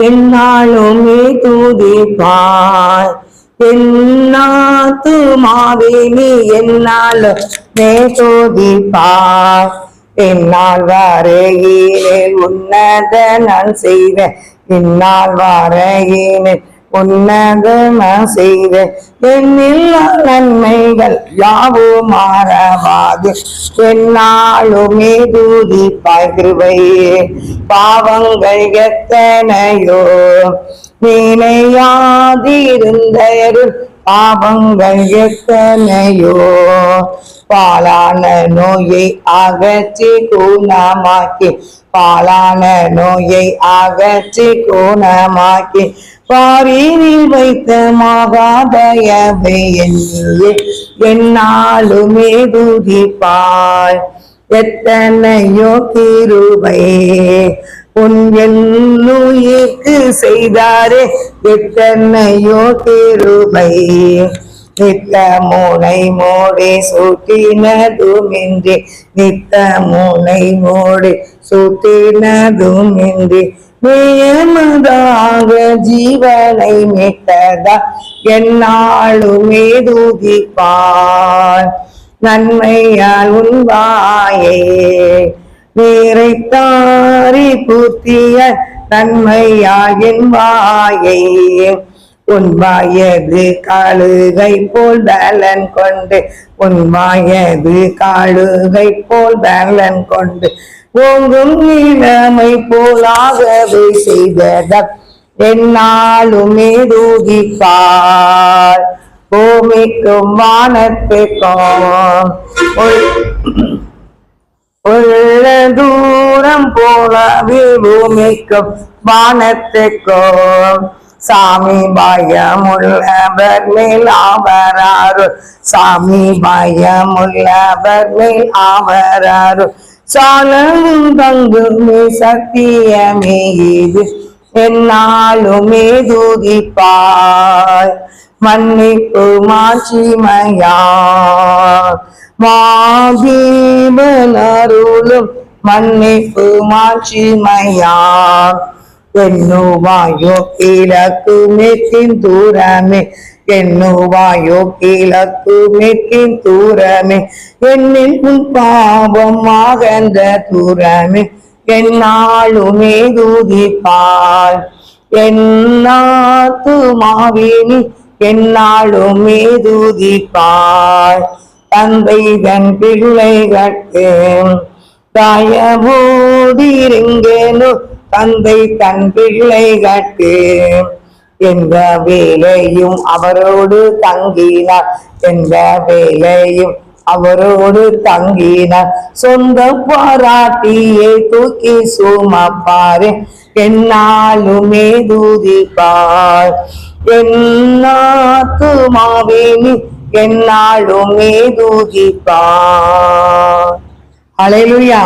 என்னாலுமே துதிப்பாய் என்னாத்துமாவே நீ என்னாலும் மே துதிப்பாய் என்னால் வரையினில் உன்னத நான் செய்வேன். என்னால் வரையினில் உன்னத நான் செய்வேன். என்னில் நன்மைகள் யாவும் மாறவாது என்னாலுமே தூதி கிருபையே பாவங்கள் எத்தனையோ நினையாதிருந்தருள் பாவங்கள் எத்தனையோ பாலான நோயை அகற்றி குணமாக்கி பாலான நோயை அகற்றி குணமாக்கி பாரீரில் வைத்த மகாதயவை எண்ணியே என்னாலுமே துதிப்பாய் எத்தனையோ கிருபை உன் என்னுயிர்க்கு செய்தாரே எத்தனையோ கிருபை நித்த மூனை மோடி சூட்டினதுமின்றி நித்த மூனை மோடி சூட்டினதுமின்றி நியமதாக ஜீவனை மீட்டதா என்னாலுமே தூதிப்பான் நன்மையால் உன்வாயே நீரைத்தாரி பூத்திய நன்மையாயின் வாயை. உன்வாயது காளுகை போல் பலன் கொண்டு. உன்வாயது காளுகை போல் பலன் கொண்டு. ஓங்கும் இளமை போலாகவே செய்ததப் என்னாலுமே தூதிப்பார் பூமிக்கும் வானத்துக்கும் உள்ள தூரம் போலவே பூமிக்கும் வானத்துக்கும் சாமி பயமுள்ளவர் மேல் ஆவராரு சாமி பயமுள்ளவர் மேல் ஆவராரு சாலும் தங்குமே சத்தியமே இது. என்னாலுமே துதிப்பாய். மன்னிப்பு மாட்சிமையா மாதீபனருளும் மன்னிப்பு மாட்சிமையா எண்ணுவாயோ கிழக்கு மேற்கின் தூரமே எண்ணுவாயோ கிழக்கு மேற்கின் தூரமே என்னில் உன் பாவம் ஆகந்த தூரமே என்னாலுமே தூதிப்பால் என்னாத்து மாவினி என்னாலுமே தூதிப்பாய் தந்தை தன் பிள்ளைகட்கு தயவோடிருங்கேனோ தந்தை எந்த வேலையும் அவரோடு தங்கினார். எந்த வேலையும் அவரோடு தங்கினார். சொந்த பாராட்டியை தூக்கி சுமப்பாரு என்னாலுமே தூதிப்பார். என்னாத்துமாவே என்னாலுமே தூதிப்பார். அலையிலுயா